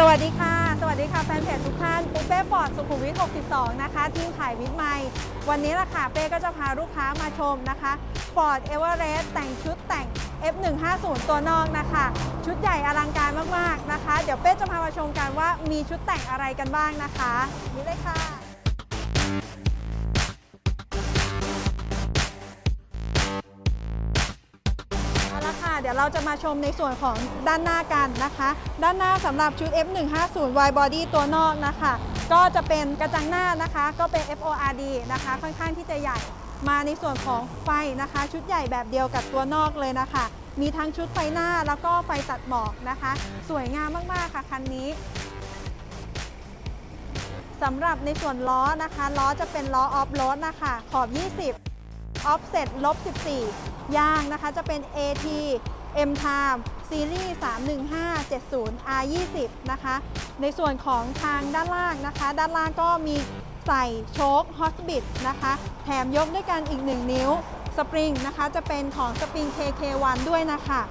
สวัสดีค่ะ สวัสดีค่ะแฟนเพจทุกท่านปุ๊เป้ปอดสุขุมวิท 62 นะคะ ทีมขายวิทย์ไมค์วันนี้ล่ะค่ะ เป้ก็จะพาลูกค้ามาชมนะคะฟอร์ดเอเวอเรสต์แต่งชุดแต่ง F150 ตัวนอกนะคะ ชุดใหญ่อลังการมาก ๆ นะคะ เดี๋ยวเป้จะพามาชมกันว่ามีชุดแต่งอะไรกันบ้างนะคะ นี่เลยค่ะ เดี๋ยวเราจะมาชมในส่วนของด้านหน้ากันนะคะ ด้านหน้าสำหรับชุด F150 Y Body ตัวนอกนะคะ ก็จะเป็นกระจังหน้านะคะ ก็เป็น FORD นะคะ ค่อนข้างที่จะใหญ่มาในส่วนของไฟนะคะ ชุดใหญ่แบบเดียวกับตัวนอกเลยนะคะ มีทั้งชุดไฟหน้าแล้วก็ไฟตัดหมอกนะคะ สวยงามมาก ๆ ค่ะ คันนี้สำหรับในส่วนล้อนะคะ ล้อจะเป็นล้อออฟโรดนะคะ ขอบ 20 offset ลบ 14 ยางนะคะ จะเป็น AT M Time ซีรีส์ 31570 R 20 นะคะ ในส่วนของทางด้านล่างนะคะ ด้านล่างก็มีใส่โชค Hotbit นะคะ แถมยกด้วยกันอีก 1 นิ้ว สปริงนะคะ จะเป็นของสปริง KK1 ด้วยนะคะ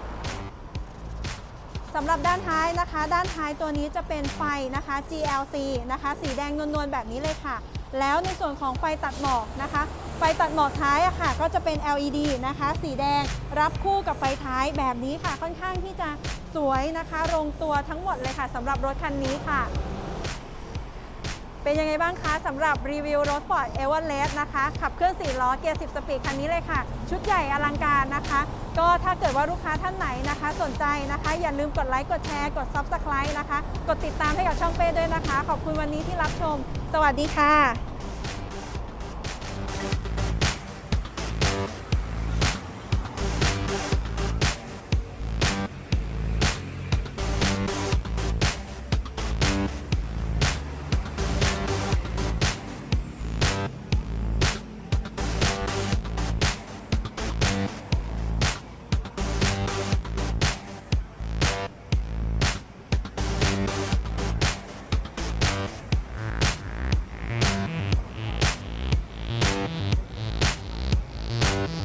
สำหรับด้านท้ายนะคะ ด้านท้ายตัวนี้จะเป็นไฟนะคะ GLC นะคะ สีแดงนวลๆแบบนี้เลยค่ะ แล้วในส่วนของไฟตัดหมอกนะคะ ไฟตัดหมอกท้ายอะค่ะ ก็จะเป็น LED นะคะ สีแดงรับคู่กับไฟท้ายแบบนี้ค่ะ ค่อนข้างที่จะสวยนะคะลงตัวทั้งหมดเลยค่ะสำหรับรถคันนี้ค่ะ เป็นยังไงบ้างคะสำหรับรีวิวรถ Ford e v e r e s t นะคะ ขับเคลื่อน4ล้อเกียร์10 สปีดคันนี้เลยค่ะ ชุดใหญ่อลังการนะคะ ก็ถ้าเกิดว่าลูกค้าท่านไหนนะคะ สนใจนะคะ อย่าลืมกดไลค์กดแชร์กด Subscribe นะคะ กดติดตามให้กับช่องเป้ด้วยนะคะ ขอบคุณวันนี้ที่รับชม สวัสดีค่ะ Bye.